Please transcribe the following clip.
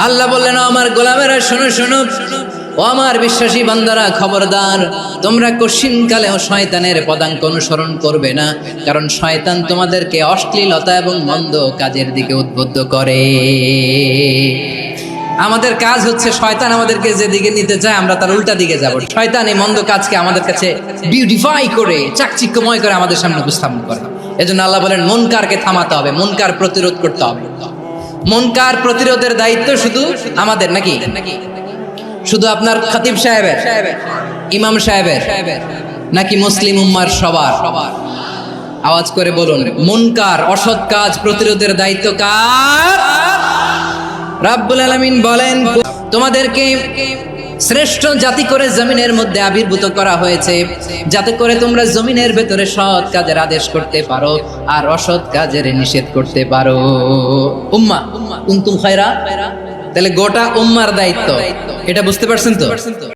আল্লাহ বললেন "ও আমার গোলামেরা, শোনো শোনো। ও আমার বিশ্বাসী বান্দারা, খবরদার। তোমরা কশিনকালেও শয়তানের পদাঙ্ক অনুসরণ করবে না, কারণ শয়তান তোমাদেরকে অশ্লীলতা এবং মন্দ কাজের দিকে উদ্বুদ্ধ করে। আমাদের কাজ হচ্ছে, শয়তান আমাদেরকে যেদিকে নিতে চায়, আমরা তার উল্টা দিকে যাব। শয়তান এই মন্দ কাজকে আমাদের কাছে বিউটিফাই করে, চাকচিক্যময় করে আমাদের সামনে উপস্থাপন করে। এজন্য আল্লাহ বলেন, মনকারকে থামাতে হবে, মনকার প্রতিরোধ করতে হবে। মনকার প্রতিরোধের দায়িত্ব শুধু আমাদের নাকি? শুধু আপনার খাতিব সাহেবের? ইমাম সাহেবের? নাকি মুসলিম উম্মার সবার? আওয়াজ করে বলুন, মনকার অসৎ কাজ প্রতিরোধের দায়িত্ব কার? রাব্বুল আলামিন বলেন, তোমাদেরকে শ্রেষ্ঠ জাতি করে জমিনের মধ্যে আবির্ভূত করা হয়েছে। যাতে করে তোমরা জমিনের ভেতরে সৎ কাজের আদেশ করতে পারো আর অসৎ কাজের নিষেধ করতে পারো। উম্মা উম্মা তাহলে গোটা উম্মার দায়িত্ব। এটা বুঝতে পারছেন তো?